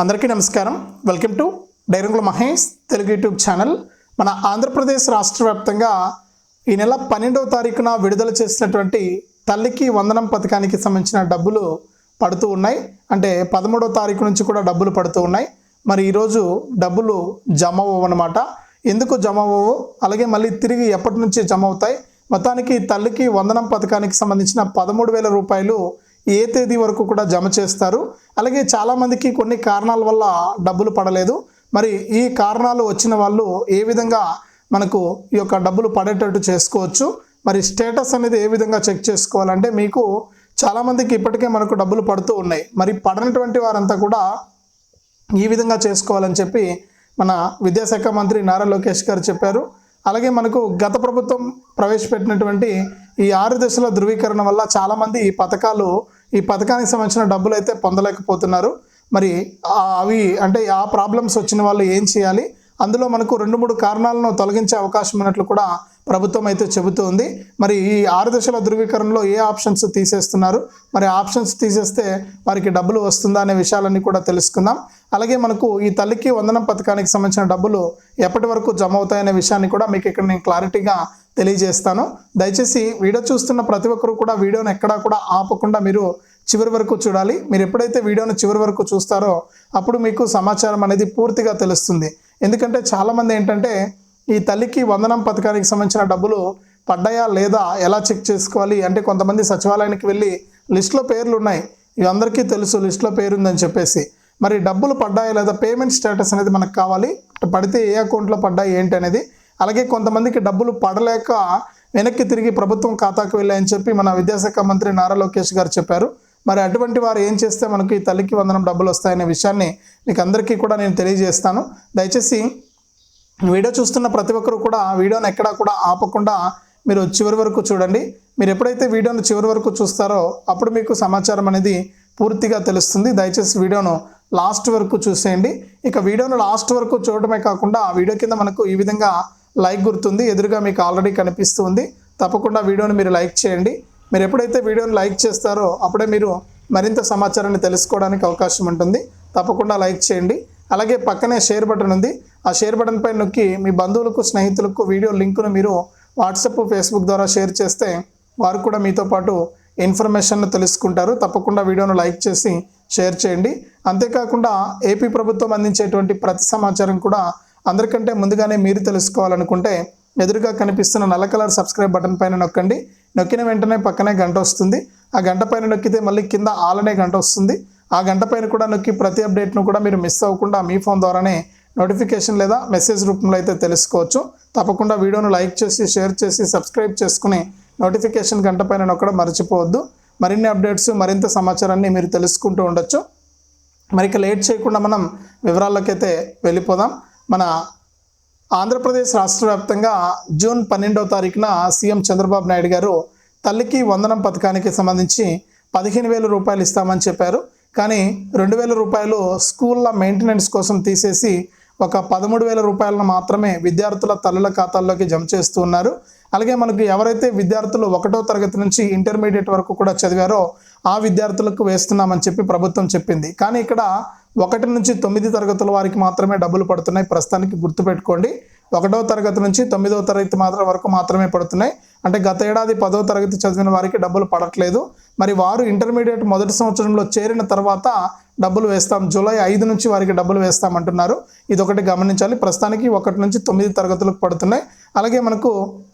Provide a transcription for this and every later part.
అందరికీ నమస్కారం. Welcome to డైరంగుల Mahesh Telugu YouTube channel. మన ఆంధ్రప్రదేశ్ రాష్ట్ర వ్యాప్తంగా ఈ నెల పన్నెండవ తారీఖున విడుదల చేసినటువంటి తల్లికి వందనం పథకానికి సంబంధించిన డబ్బులు పడుతూ ఉన్నాయి. అంటే పదమూడవ తారీఖు నుంచి కూడా డబ్బులు పడుతూ ఉన్నాయి. మరి ఈరోజు డబ్బులు జమ అవ్వనమాట ఎందుకు జమ అవ్వవు? అలాగే మళ్ళీ తిరిగి ఎప్పటి నుంచి జమ అవుతాయి? మొత్తానికి తల్లికి వందనం పథకానికి సంబంధించిన పదమూడు వేల రూపాయలు ఏ తేదీ వరకు కూడా జమ చేస్తారు. అలాగే చాలామందికి కొన్ని కారణాల వల్ల డబ్బులు పడలేదు. మరి ఈ కారణాలు వచ్చిన వాళ్ళు ఏ విధంగా మనకు ఈ యొక్క డబ్బులు పడేటట్టు చేసుకోవచ్చు? మరి స్టేటస్ అనేది ఏ విధంగా చెక్ చేసుకోవాలంటే మీకు చాలామందికి ఇప్పటికే మనకు డబ్బులు పడుతూ ఉన్నాయి. మరి పడనటువంటి వారంతా కూడా ఈ విధంగా చేసుకోవాలని చెప్పి మన విద్యాశాఖ మంత్రి నారా లోకేష్ గారు చెప్పారు. అలాగే మనకు గత ప్రభుత్వం ప్రవేశపెట్టినటువంటి ఈ ఆరు దశల ధృవీకరణ వల్ల చాలామంది ఈ పథకాలు ఈ పథకానికి సంబంధించిన డబ్బులు అయితే పొందలేకపోతున్నారు. మరి అవి అంటే ఆ ప్రాబ్లమ్స్ వచ్చిన వాళ్ళు ఏం చేయాలి? అందులో మనకు రెండు మూడు కారణాలను తొలగించే అవకాశం ఉన్నట్లు కూడా ప్రభుత్వం అయితే చెబుతోంది మరి ఈ ఆరు దశల ధృవీకరణలో ఏ ఆప్షన్స్ తీసేస్తున్నారు? మరి ఆప్షన్స్ తీసేస్తే వారికి డబ్బులు వస్తుందా అనే విషయాలన్నీ కూడా తెలుసుకుందాం. అలాగే మనకు ఈ తల్లికి వందనం పథకానికి సంబంధించిన డబ్బులు ఎప్పటి వరకు జమ అవుతాయనే విషయాన్ని కూడా మీకు ఇక్కడ నేను క్లారిటీగా తెలియజేస్తాను. దయచేసి వీడియో చూస్తున్న ప్రతి ఒక్కరు కూడా వీడియోను ఎక్కడా కూడా ఆపకుండా మీరు చివరి వరకు చూడాలి. మీరు ఎప్పుడైతే వీడియోను చివరి వరకు చూస్తారో అప్పుడు మీకు సమాచారం అనేది పూర్తిగా తెలుస్తుంది. ఎందుకంటే చాలామంది ఏంటంటే ఈ తల్లికి వందనం పథకానికి సంబంధించిన డబ్బులు పడ్డాయా లేదా ఎలా చెక్ చేసుకోవాలి? అంటే కొంతమంది సచివాలయానికి వెళ్ళి లిస్ట్లో పేర్లు ఉన్నాయి. ఇవి అందరికీ తెలుసు లిస్ట్లో పేరు ఉందని చెప్పేసి. మరి డబ్బులు పడ్డాయా లేదా పేమెంట్ స్టేటస్ అనేది మనకు కావాలి. పడితే ఏ అకౌంట్లో పడ్డాయి ఏంటి అనేది. అలాగే కొంతమందికి డబ్బులు పడలేక వెనక్కి తిరిగి ప్రభుత్వం ఖాతాకు వెళ్ళాయని చెప్పి మన విద్యాశాఖ మంత్రి నారా లోకేష్ గారు చెప్పారు. మరి అటువంటి వారు ఏం చేస్తే మనకు ఈ తల్లికి వందనం డబ్బులు వస్తాయనే విషయాన్ని మీకు అందరికీ కూడా నేను తెలియజేస్తాను. దయచేసి వీడియో చూస్తున్న ప్రతి ఒక్కరు కూడా వీడియోని ఎక్కడా కూడా ఆపకుండా మీరు చివరి వరకు చూడండి. మీరు ఎప్పుడైతే వీడియోను చివరి వరకు చూస్తారో అప్పుడు మీకు సమాచారం అనేది పూర్తిగా తెలుస్తుంది. దయచేసి వీడియోను లాస్ట్ వరకు చూసేయండి. ఇక వీడియోను లాస్ట్ వరకు చూడటమే కాకుండా ఆ వీడియో కింద మనకు ఈ విధంగా లైక్ గుర్తుంది. ఎదురుగా మీకు ఆల్రెడీ కనిపిస్తుంది తప్పకుండా వీడియోని మీరు లైక్ చేయండి. మీరు ఎప్పుడైతే వీడియోని లైక్ చేస్తారో అప్పుడే మీరు మరింత సమాచారాన్ని తెలుసుకోవడానికి అవకాశం ఉంటుంది. తప్పకుండా లైక్ చేయండి. అలాగే పక్కనే షేర్ బటన్ ఉంది. ఆ షేర్ బటన్ పై నొక్కి మీ బంధువులకు స్నేహితులకు వీడియో లింకును మీరు వాట్సాప్ ఫేస్బుక్ ద్వారా షేర్ చేస్తే వారు కూడా మీతో పాటు ఇన్ఫర్మేషన్ తెలుసుకుంటారు. తప్పకుండా వీడియోను లైక్ చేసి షేర్ చేయండి. అంతేకాకుండా ఏపీ ప్రభుత్వం అందించేటువంటి ప్రతి సమాచారం కూడా అందరికంటే ముందుగానే మీరు తెలుసుకోవాలనుకుంటే ఎదురుగా కనిపిస్తున్న నల్ల కలర్ సబ్స్క్రైబ్ బటన్ పైన నొక్కండి. నొక్కిన వెంటనే పక్కనే గంట వస్తుంది. ఆ గంట పైన నొక్కితే మళ్ళీ కింద ఆలనే గంట వస్తుంది. ఆ గంట పైన కూడా నొక్కి ప్రతి అప్డేట్ను కూడా మీరు మిస్ అవ్వకుండా మీ ఫోన్ ద్వారానే నోటిఫికేషన్ లేదా మెసేజ్ రూపంలో అయితే తెలుసుకోవచ్చు. తప్పకుండా వీడియోను లైక్ చేసి షేర్ చేసి సబ్స్క్రైబ్ చేసుకుని నోటిఫికేషన్ గంట పైన నొక్కడం మర్చిపోవద్దు. మరిన్ని అప్డేట్స్ మరింత సమాచారాన్ని మీరు తెలుసుకుంటూ ఉండొచ్చు. మరి ఇక లేట్ చేయకుండా మనం వివరాల్లోకైతే వెళ్ళిపోదాం. మన ఆంధ్రప్రదేశ్ రాష్ట్ర వ్యాప్తంగా జూన్ పన్నెండవ తారీఖున సీఎం చంద్రబాబు నాయుడు గారు తల్లికి వందనం పథకానికి సంబంధించి పదిహేను వేల రూపాయలు ఇస్తామని చెప్పారు. కానీ రెండు వేల రూపాయలు స్కూళ్ళ మెయింటెనెన్స్ కోసం తీసేసి ఒక పదమూడు వేల రూపాయలను మాత్రమే విద్యార్థుల తల్లుల ఖాతాల్లోకి జమ చేస్తూ ఉన్నారు. అలాగే మనకు ఎవరైతే విద్యార్థులు ఒకటో తరగతి నుంచి ఇంటర్మీడియట్ వరకు కూడా చదివారో ఆ విద్యార్థులకు వేస్తున్నామని చెప్పి ప్రభుత్వం చెప్పింది. కానీ ఇక్కడ ఒకటి నుంచి తొమ్మిది తరగతుల వారికి మాత్రమే డబ్బులు పడుతున్నాయి. ప్రస్తుతానికి గుర్తుపెట్టుకోండి. ఒకటో తరగతి నుంచి తొమ్మిదవ తరగతి మాత్రం వరకు మాత్రమే పడుతున్నాయి. అంటే గత ఏడాది పదో తరగతి చదివిన వారికి డబ్బులు పడట్లేదు. మరి వారు ఇంటర్మీడియట్ మొదటి సంవత్సరంలో చేరిన తర్వాత డబ్బులు వేస్తాం. జూలై ఐదు నుంచి వారికి డబ్బులు వేస్తామంటున్నారు. ఇది ఒకటి గమనించాలి. ప్రస్తుతానికి ఒకటి నుంచి తొమ్మిది తరగతులకు పడుతున్నాయి. అలాగే మనకు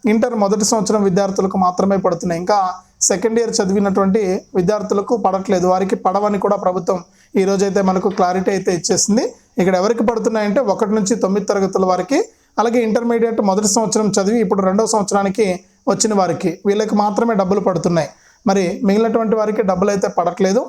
ఇంటర్ మొదటి సంవత్సరం విద్యార్థులకు మాత్రమే పడుతున్నాయి. ఇంకా సెకండ్ ఇయర్ చదివినటువంటి విద్యార్థులకు పడట్లేదు. వారికి పడవని కూడా ప్రభుత్వం ఈ రోజైతే మనకు క్లారిటీ అయితే ఇచ్చేసింది. ఇక్కడ ఎవరికి పడుతున్నాయంటే ఒకటి నుంచి తొమ్మిది తరగతుల వారికి అలాగే ఇంటర్మీడియట్ మొదటి సంవత్సరం చదివి ఇప్పుడు రెండవ సంవత్సరానికి వచ్చిన వారికి వీళ్ళకి మాత్రమే డబ్బులు పడుతున్నాయి. మరి మిగిలినటువంటి వారికి డబ్బులు అయితే పడట్లేదు.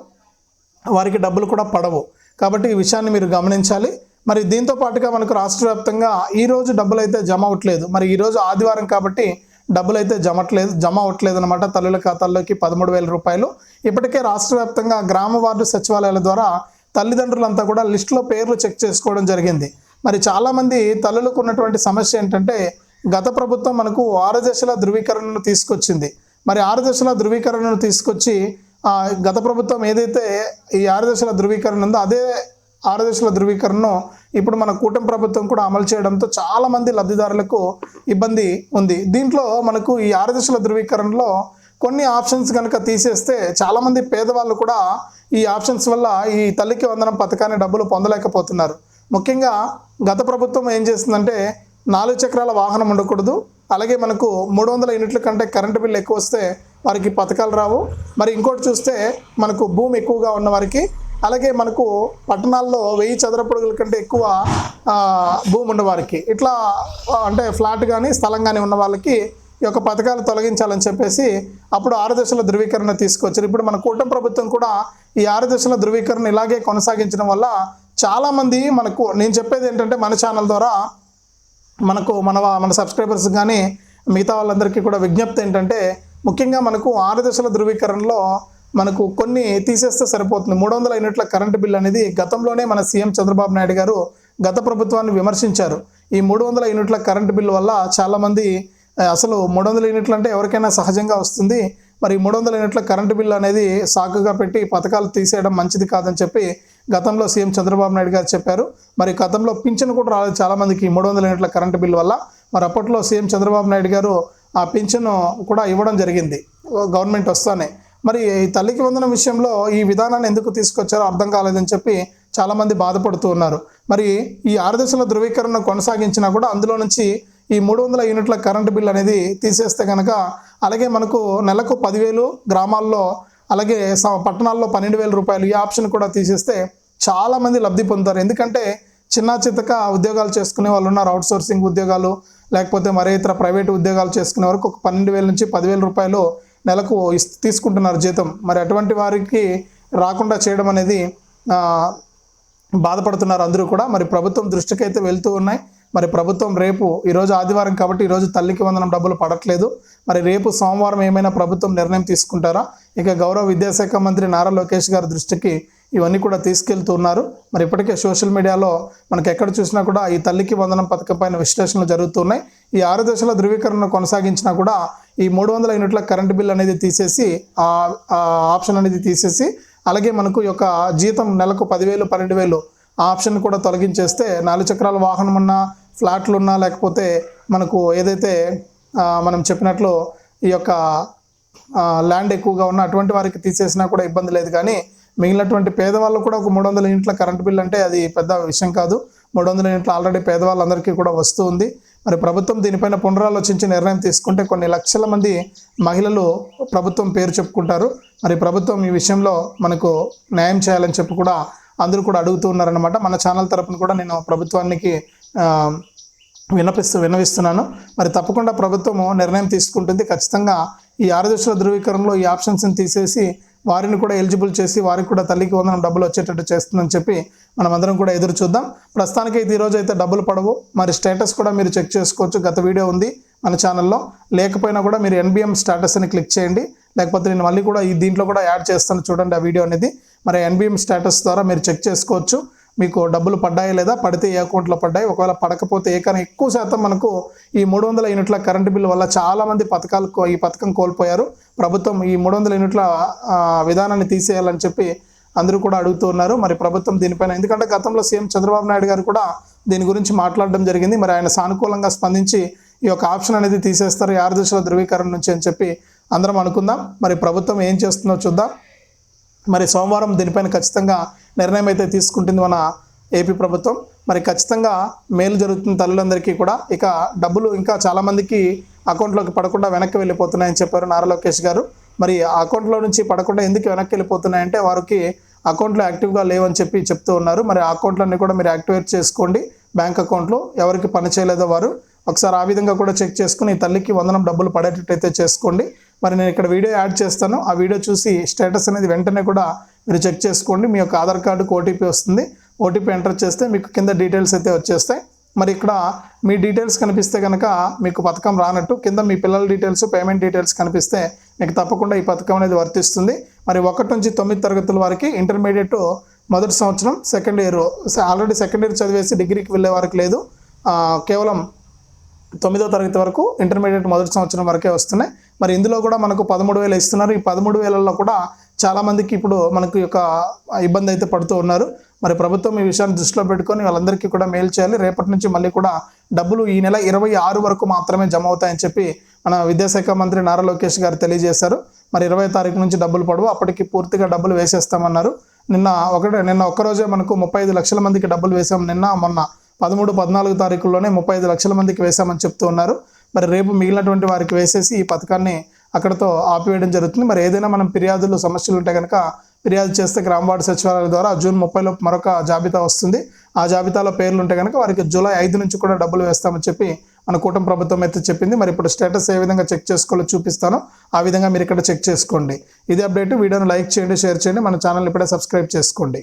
వారికి డబ్బులు కూడా పడవు. కాబట్టి ఈ విషయాన్ని మీరు గమనించాలి. మరి దీంతో పాటుగా మనకు రాష్ట్ర వ్యాప్తంగా ఈరోజు డబ్బులు అయితే జమ అవ్వట్లేదు. మరి ఈరోజు ఆదివారం కాబట్టి డబ్బులు అయితే జమట్లేదు జమ అవ్వట్లేదు అనమాట తల్లుల ఖాతాల్లోకి పదమూడు వేల రూపాయలు. ఇప్పటికే రాష్ట్ర వ్యాప్తంగా గ్రామ వార్డు సచివాలయాల ద్వారా తల్లిదండ్రులంతా కూడా లిస్టులో పేర్లు చెక్ చేసుకోవడం జరిగింది. మరి చాలామంది తల్లులకు ఉన్నటువంటి సమస్య ఏంటంటే గత ప్రభుత్వం మనకు ఆరు దశల ధృవీకరణను తీసుకొచ్చింది. మరి ఆరు దశల ధృవీకరణను తీసుకొచ్చి గత ప్రభుత్వం ఏదైతే ఈ ఆరు దశల ధృవీకరణ ఉందో అదే ఆరు దశల ధృవీకరణను ఇప్పుడు మన కూటమి ప్రభుత్వం కూడా అమలు చేయడంతో చాలామంది లబ్ధిదారులకు ఇబ్బంది ఉంది. దీంట్లో మనకు ఈ ఆరు దశల ధృవీకరణలో కొన్ని ఆప్షన్స్ కనుక తీసేస్తే చాలామంది పేదవాళ్ళు కూడా ఈ ఆప్షన్స్ వల్ల ఈ తల్లికి వందనం పథకాన్ని డబ్బులు పొందలేకపోతున్నారు. ముఖ్యంగా గత ప్రభుత్వం ఏం చేస్తుందంటే నాలుగు చక్రాల వాహనం ఉండకూడదు. అలాగే మనకు మూడు వందల యూనిట్ల కంటే కరెంటు బిల్లు ఎక్కువ వస్తే వారికి పథకాలు రావు. మరి ఇంకోటి చూస్తే మనకు భూమి ఎక్కువగా ఉన్న వారికి అలాగే మనకు పట్టణాల్లో వెయ్యి చదరపడుగుల కంటే ఎక్కువ భూమి ఉన్న వారికి. ఇట్లా అంటే ఫ్లాట్ కానీ స్థలం కానీ ఉన్న వాళ్ళకి ఈ యొక్క పథకాలు తొలగించాలని చెప్పేసి అప్పుడు ఆరు దశల ధృవీకరణ తీసుకొచ్చారు. ఇప్పుడు మన కూటమి ప్రభుత్వం కూడా ఈ ఆరు దశల ధృవీకరణ ఇలాగే కొనసాగించడం వల్ల చాలామంది మనకు నేను చెప్పేది ఏంటంటే మన ఛానల్ ద్వారా మనకు మన మన సబ్స్క్రైబర్స్ కానీ మిగతా వాళ్ళందరికీ కూడా విజ్ఞప్తి ఏంటంటే ముఖ్యంగా మనకు ఆరు దశల ధృవీకరణలో మనకు కొన్ని తీసేస్తే సరిపోతుంది. మూడు వందల యూనిట్ల కరెంటు బిల్ అనేది గతంలోనే మన సీఎం చంద్రబాబు నాయుడు గారు గత ప్రభుత్వాన్ని విమర్శించారు. ఈ మూడు వందల యూనిట్ల కరెంటు బిల్లు వల్ల చాలామంది అసలు మూడు వందల యూనిట్లు అంటే ఎవరికైనా సహజంగా వస్తుంది. మరి మూడు వందల యూనిట్ల కరెంటు బిల్లు అనేది సాకుగా పెట్టి పథకాలు తీసేయడం మంచిది కాదని చెప్పి గతంలో సీఎం చంద్రబాబు నాయుడు గారు చెప్పారు. మరి గతంలో పింఛన్ కూడా రాలేదు చాలామందికి మూడు వందల యూనిట్ల కరెంటు బిల్లు వల్ల. మరి అప్పట్లో సీఎం చంద్రబాబు నాయుడు గారు ఆ పింఛను కూడా ఇవ్వడం జరిగింది. గవర్నమెంట్ వస్తానే. మరి ఈ తల్లికి వందనం విషయంలో ఈ విధానాన్ని ఎందుకు తీసుకొచ్చారో అర్థం కాలేదని చెప్పి చాలామంది బాధపడుతూ ఉన్నారు. మరి ఈ ఆరు దశల ధృవీకరణ కొనసాగించినా కూడా అందులో నుంచి ఈ మూడు వందల యూనిట్ల కరెంటు బిల్ అనేది తీసేస్తే కనుక అలాగే మనకు నెలకు పదివేలు గ్రామాల్లో అలాగే స- పట్టణాల్లో పన్నెండు వేల రూపాయలు ఈ ఆప్షన్ కూడా తీసేస్తే చాలామంది లబ్ధి పొందుతారు. ఎందుకంటే చిన్న చితక ఉద్యోగాలు చేసుకునే వాళ్ళు ఉన్నారు. అవుట్ సోర్సింగ్ ఉద్యోగాలు లేకపోతే మరే ఇతర ప్రైవేట్ ఉద్యోగాలు చేసుకునే వరకు ఒక పన్నెండు వేల నుంచి పదివేల రూపాయలు నెలకు ఇస్- తీసుకుంటున్నారు జీతం. మరి అటువంటి వారికి రాకుండా చేయడం అనేది బాధపడుతున్నారు అందరూ కూడా. మరి ప్రభుత్వం దృష్టికి అయితే వెళ్తూ ఉన్నాయి. మరి ప్రభుత్వం రేపు ఈరోజు ఆదివారం కాబట్టి ఈరోజు తల్లికి వందనం డబ్బులు పడట్లేదు. మరి రేపు సోమవారం ఏమైనా ప్రభుత్వం నిర్ణయం తీసుకుంటారా? ఇక గౌరవ విద్యాశాఖ మంత్రి నారా లోకేష్ గారి దృష్టికి ఇవన్నీ కూడా తీసుకెళ్తున్నారు. మరి ఇప్పటికే సోషల్ మీడియాలో మనకి ఎక్కడ చూసినా కూడా ఈ తల్లికి వందనం పథకం పైన విశ్లేషణలు జరుగుతున్నాయి. ఈ ఆరు దశల ధృవీకరణ కొనసాగించినా కూడా ఈ మూడు వందల యూనిట్ల కరెంటు బిల్ అనేది తీసేసి ఆ ఆప్షన్ అనేది తీసేసి అలాగే మనకు యొక్క జీతం నెలకు పదివేలు పన్నెండు వేలు ఆ ఆప్షన్ కూడా తొలగించేస్తే నాలుగు చక్రాల వాహనం ఉన్నా ఫ్లాట్లు ఉన్నా లేకపోతే మనకు ఏదైతే మనం చెప్పినట్లు ఈ యొక్క ల్యాండ్ ఎక్కువగా ఉన్న అటువంటి వారికి తీసేసినా కూడా ఇబ్బంది లేదు. కానీ మిగిలినటువంటి పేదవాళ్ళు కూడా ఒక మూడు వందల యూనిట్ల కరెంట్ బిల్ అంటే అది పెద్ద విషయం కాదు. మూడు వందల యూనిట్లు ఆల్రెడీ పేదవాళ్ళందరికీ కూడా వస్తూ ఉంది. మరి ప్రభుత్వం దీనిపైన పునరాలోచించి నిర్ణయం తీసుకుంటే కొన్ని లక్షల మంది మహిళలు ప్రభుత్వం పేరు చెప్పుకుంటారు. మరి ప్రభుత్వం ఈ విషయంలో మనకు న్యాయం చేయాలని చెప్పి కూడా అందరూ కూడా అడుగుతూ ఉన్నారనమాట మన ఛానల్ తరపున కూడా నేను ప్రభుత్వానికి వినపిస్తూ విన్నపిస్తూ విన్నవిస్తున్నాను. మరి తప్పకుండా ప్రభుత్వము నిర్ణయం తీసుకుంటుంది. ఖచ్చితంగా ఈ ఆరు దశల ధృవీకరణలో ఈ ఆప్షన్స్ని తీసేసి వారిని కూడా ఎలిజిబుల్ చేసి వారికి కూడా తల్లికి వందనం డబ్బులు వచ్చేటట్టు చేస్తుందని చెప్పి మనం అందరం కూడా ఎదురు చూద్దాం. ప్రస్తుతానికి అయితే ఈరోజు అయితే డబ్బులు పడవు. మరి స్టేటస్ కూడా మీరు చెక్ చేసుకోవచ్చు. గత వీడియో ఉంది మన ఛానల్లో. లేకపోయినా కూడా మీరు ఎన్బిఎం స్టేటస్ అని క్లిక్ చేయండి. లేకపోతే నేను మళ్ళీ కూడా ఈ దీంట్లో కూడా యాడ్ చేస్తాను చూడండి ఆ వీడియో అనేది. మరి ఎన్బిఎం స్టేటస్ ద్వారా మీరు చెక్ చేసుకోవచ్చు. మీకు డబ్బులు పడ్డాయా లేదా? పడితే ఏ అకౌంట్లో పడ్డాయి? ఒకవేళ పడకపోతే ఏ ఎక్కువ శాతం మనకు ఈ మూడు వందల యూనిట్ల కరెంటు బిల్లు వల్ల చాలామంది పథకాలు కో- ఈ పథకం కోల్పోయారు. ప్రభుత్వం ఈ మూడు వందల యూనిట్ల విధానాన్ని తీసేయాలని చెప్పి అందరూ కూడా అడుగుతూ ఉన్నారు. మరి ప్రభుత్వం దీనిపైన ఎందుకంటే గతంలో సీఎం చంద్రబాబు నాయుడు గారు కూడా దీని గురించి మాట్లాడడం జరిగింది. మరి ఆయన సానుకూలంగా స్పందించి ఈ యొక్క ఆప్షన్ అనేది తీసేస్తారు. ఈ ఆరు దశల ధృవీకరణ నుంచి అని చెప్పి అందరం అనుకుందాం. మరి ప్రభుత్వం ఏం చేస్తుందో చూద్దాం. మరి సోమవారం దీనిపైన ఖచ్చితంగా నిర్ణయం అయితే తీసుకుంటుంది మన ఏపీ ప్రభుత్వం. మరి ఖచ్చితంగా మేలు జరుగుతున్న తల్లులందరికీ కూడా ఇక డబ్బులు ఇంకా చాలామందికి అకౌంట్లోకి పడకుండా వెనక్కి వెళ్ళిపోతున్నాయని చెప్పారు నారా లోకేష్ గారు. మరి ఆ అకౌంట్లో నుంచి పడకుండా ఎందుకు వెనక్కి వెళ్ళిపోతున్నాయంటే వారికి అకౌంట్లో యాక్టివ్గా లేవని చెప్పి చెప్తూ ఉన్నారు. మరి ఆ అకౌంట్లన్నీ కూడా మీరు యాక్టివేట్ చేసుకోండి. బ్యాంక్ అకౌంట్లో ఎవరికి పని చేయలేదో వారు ఒకసారి ఆ విధంగా కూడా చెక్ చేసుకుని తల్లికి వందనం డబ్బులు పడేటట్టయితే చేసుకోండి. మరి నేను ఇక్కడ వీడియో యాడ్ చేస్తాను. ఆ వీడియో చూసి స్టేటస్ అనేది వెంటనే కూడా మీరు చెక్ చేసుకోండి. మీ యొక్క ఆధార్ కార్డుకు ఓటీపీ వస్తుంది. ఓటీపీ ఎంటర్ చేస్తే మీకు కింద డీటెయిల్స్ అయితే వచ్చేస్తాయి. మరి ఇక్కడ మీ డీటెయిల్స్ కనిపిస్తే కనుక మీకు పథకం రానట్టు కింద మీ పిల్లల డీటెయిల్స్ పేమెంట్ డీటెయిల్స్ కనిపిస్తే మీకు తప్పకుండా ఈ పథకం అనేది వర్తిస్తుంది. మరి ఒకటి నుంచి తొమ్మిది తరగతుల వారికి ఇంటర్మీడియట్ మొదటి సంవత్సరం second year already second year చదివేసి డిగ్రీకి వెళ్ళే వారికి లేదు. కేవలం తొమ్మిదో తరగతి వరకు ఇంటర్మీడియట్ మొదటి సంవత్సరం వరకే వస్తున్నాయి. మరి ఇందులో కూడా మనకు పదమూడు వేలు ఇస్తున్నారు. ఈ పదమూడు వేలలో కూడా చాలామందికి ఇప్పుడు మనకు యొక్క ఇబ్బంది అయితే పడుతూ ఉన్నారు. మరి ప్రభుత్వం ఈ విషయాన్ని దృష్టిలో పెట్టుకొని వాళ్ళందరికీ కూడా మేలు చేయాలి. రేపటి నుంచి మళ్ళీ కూడా డబ్బులు ఈ నెల ఇరవై ఆరు వరకు మాత్రమే జమ అవుతాయని చెప్పి మన విద్యాశాఖ మంత్రి నారా లోకేష్ గారు తెలియజేశారు. మరి ఇరవై తారీఖు నుంచి డబ్బులు పడవు. అప్పటికి పూర్తిగా డబ్బులు వేసేస్తామన్నారు. నిన్న ఒకటే నిన్న ఒక్కరోజే మనకు ముప్పై ఐదు లక్షల మందికి డబ్బులు వేసాం. నిన్న మొన్న పదమూడు పద్నాలుగు తారీఖుల్లోనే ముప్పై ఐదు లక్షల మందికి వేశామని చెప్తూ ఉన్నారు. మరి రేపు మిగిలినటువంటి వారికి వేసేసి ఈ పథకాన్ని అక్కడతో ఆపివేయడం జరుగుతుంది. మరి ఏదైనా మనం ఫిర్యాదులు సమస్యలు ఉంటే కనుక ఫిర్యాదు చేస్తే గ్రామ వార్డు సచివాలయాల ద్వారా జూన్ ముప్పైలో మరొక జాబితా వస్తుంది. ఆ జాబితాలో పేర్లు ఉంటే కనుక వారికి జూలై ఐదు నుంచి కూడా డబ్బులు వేస్తామని చెప్పి మన కూటమి ప్రభుత్వం అయితే చెప్పింది. మరి ఇప్పుడు స్టేటస్ ఏ విధంగా చెక్ చేసుకోవాలో చూపిస్తానో. ఆ విధంగా మీరు ఇక్కడ చెక్ చేసుకోండి. ఇది అప్డేట్. వీడియోను లైక్ చేయండి షేర్ చేయండి. మన ఛానల్ ఇప్పుడే సబ్స్క్రైబ్ చేసుకోండి.